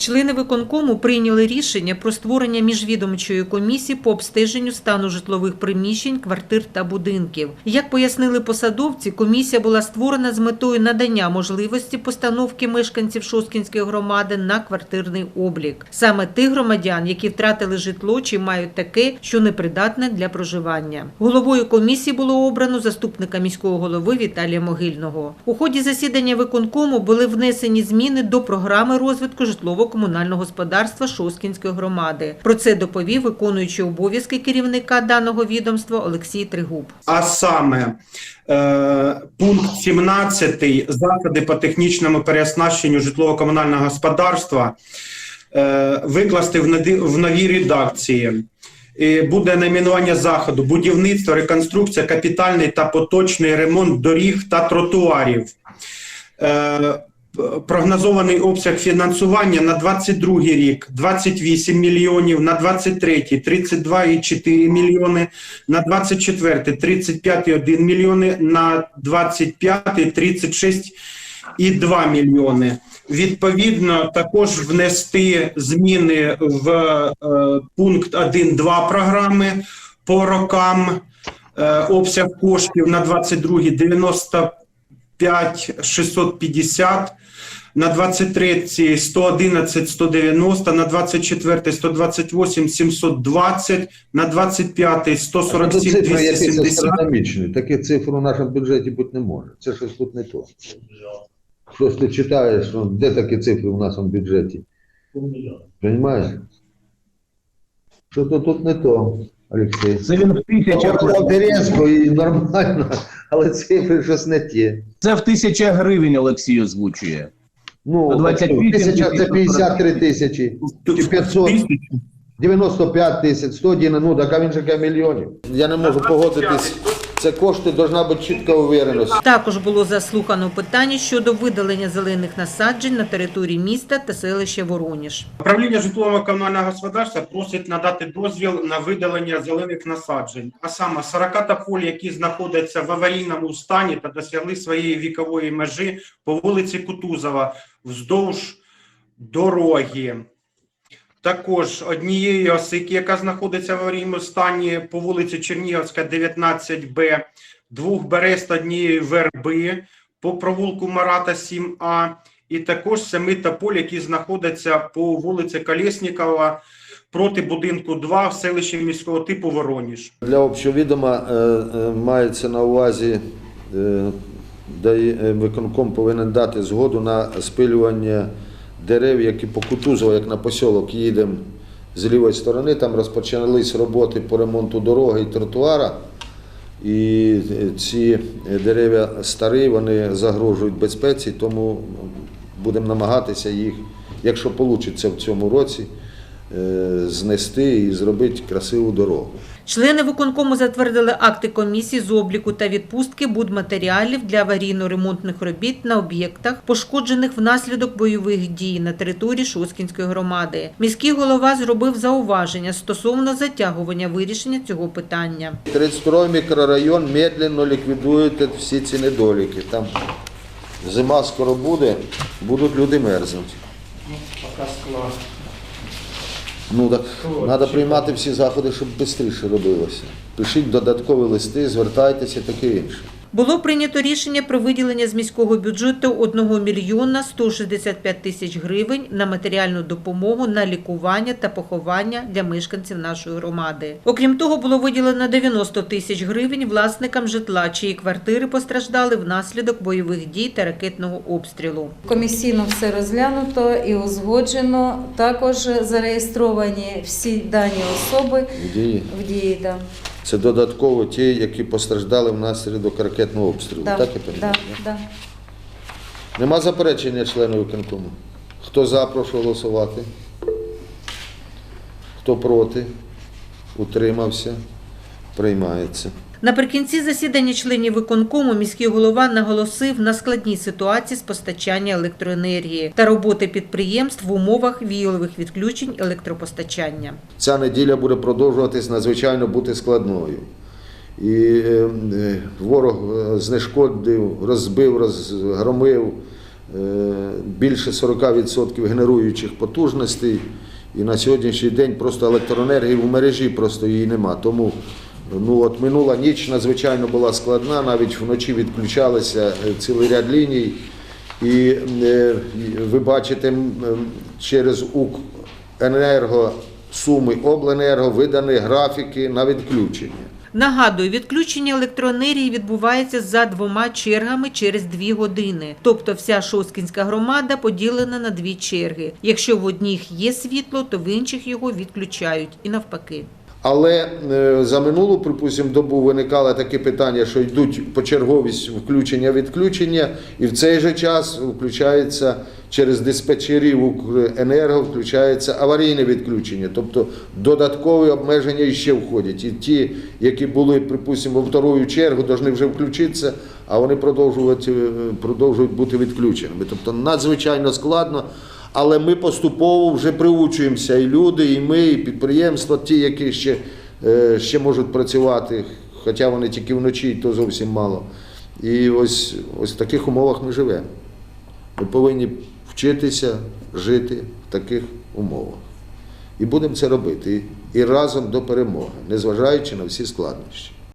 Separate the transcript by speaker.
Speaker 1: Члени виконкому прийняли рішення про створення міжвідомчої комісії по обстеженню стану житлових приміщень, квартир та будинків. Як пояснили посадовці, комісія була створена з метою надання можливості постановки мешканців Шосткінської громади на квартирний облік. Саме тих громадян, які втратили житло чи мають таке, що непридатне для проживання. Головою комісії було обрано заступника міського голови Віталія Могильного. У ході засідання виконкому були внесені зміни до програми розвитку житлово-комунального господарства Шоскінської громади. Про це доповів виконуючий обов'язки керівника даного відомства Олексій Тригуб.
Speaker 2: А саме е, пункт 17 заходи по технічному переоснащенню житлово-комунального господарства е, викласти в, новій редакції. Буде найменування заходу будівництво, реконструкція, капітальний та поточний ремонт доріг та тротуарів. Прогнозований обсяг фінансування на 22 рік 28 мільйонів, на 23 32,4 мільйони, на 24 35,1 мільйони, на 25 36,2 мільйони. Відповідно, також внести зміни в е, пункт 1.2 програми по рокам. Е, обсяг коштів на 22 95 650, на 23 111 190, на 24 128 720, на 25 147
Speaker 3: цифри якісь
Speaker 2: 270.
Speaker 3: астрономічні. Таких цифр у нашому бюджеті бути не може. Це щось тут не то. Щось ти читаєш, ну, де такі цифри у нашому бюджеті? Понимаєш? Що то тут не то, Олексій.
Speaker 4: Це він в тисячах,
Speaker 3: Це різко і нормально, але цифри щось не ті.
Speaker 4: це в тисячах гривень Олексій озвучує.
Speaker 3: Ну,
Speaker 4: 28
Speaker 3: тисяча це 53 тисячі, чи 500, 95 тисяч, 101, ну так а він же каже мільйонів. Я не можу погодитись. Це кошти, должна бути чітка увереність.
Speaker 1: Також було заслухано питання щодо видалення зелених насаджень на території міста та селища Вороніж.
Speaker 2: Управління житлово-комунального господарства просить надати дозвіл на видалення зелених насаджень, а саме 40 тополь, які знаходяться в аварійному стані та досягли своєї вікової межі по вулиці Кутузова вздовж дороги. Також однієї осики, яка знаходиться в аварійному стані по вулиці Чернігівська, 19Б, двох берез та однієї верби по провулку Марата 7А, і також семи тополь, які знаходяться по вулиці Колєснікова проти будинку 2 в селищі міського типу Вороніж.
Speaker 3: Для общого відома е, е, мається на увазі, е, де виконком повинен дати згоду на спилювання дерев, які по Кутузово, як на посілок їдемо з лівої сторони, там розпочались роботи по ремонту дороги і тротуара. І ці дерева старі, вони загрожують безпеці, тому будемо намагатися їх, якщо вийде в цьому році, е, знести і зробити красиву дорогу.
Speaker 1: Члени виконкому затвердили акти комісії з обліку та відпустки будматеріалів для аварійно-ремонтних робіт на об'єктах, пошкоджених внаслідок бойових дій на території Шоскінської громади. Міський голова зробив зауваження стосовно затягування вирішення цього питання.
Speaker 3: 32 мікрорайон медленно ліквідує всі ці недоліки. Там зима скоро буде, будуть люди мерзнути. Ну так треба приймати всі заходи, щоб швидше робилося. Пишіть додаткові листи, звертайтеся, таке інше.
Speaker 1: Було прийнято рішення про виділення з міського бюджету 1 мільйона 165 тисяч гривень на матеріальну допомогу на лікування та поховання для мешканців нашої громади. Окрім того, було виділено 90 тисяч гривень власникам житла, чиї квартири постраждали внаслідок бойових дій та ракетного обстрілу.
Speaker 5: Комісійно все розглянуто і узгоджено. Також зареєстровані всі дані особи
Speaker 3: В дії.
Speaker 5: в дії. Да.
Speaker 3: Це додатково ті, які постраждали внаслідок ракетного обстрілу.
Speaker 5: Да,
Speaker 3: Так я
Speaker 5: да, да.
Speaker 3: Нема заперечення членів виконкому? Хто за, прошу голосувати. Хто проти? Утримався? Приймається.
Speaker 1: Наприкінці засідання членів виконкому міський голова наголосив на складній ситуації з постачання електроенергії та роботи підприємств в умовах віялових відключень електропостачання.
Speaker 3: Ця неділя буде продовжуватись надзвичайно бути складною. І е, е, ворог е, знешкодив, розбив, розгромив більше 40% генеруючих потужностей. І на сьогоднішній день просто електроенергії в мережі просто її нема. Тому ну, от минула ніч надзвичайно була складна, навіть вночі відключалися е, цілий ряд ліній. І е, ви бачите м, м, через Укренерго суми обленерго видані графіки на відключення.
Speaker 1: Нагадую, відключення електроенергії відбувається за двома чергами через дві години. Тобто вся Шоскінська громада поділена на дві черги. Якщо в одніх є світло, то в інших його відключають і навпаки.
Speaker 3: Але е, за минулу, припустимо, добу виникало таке питання, що йдуть почерговість включення-відключення, і в цей же час включається через диспетчерів Укренерго включається аварійне відключення, тобто додаткові обмеження іще входять. І ті, які були, припустимо, во вторую чергу, повинні вже включитися, а вони продовжують, е, продовжують бути відключеними. Тобто надзвичайно складно. Але ми поступово вже приучуємося, і люди, і ми, і підприємства, ті, які ще, е, ще можуть працювати, хоча вони тільки вночі, то зовсім мало. І ось, ось в таких умовах ми живемо. Ми повинні вчитися жити в таких умовах. І будемо це робити. І разом до перемоги, незважаючи на всі складнощі.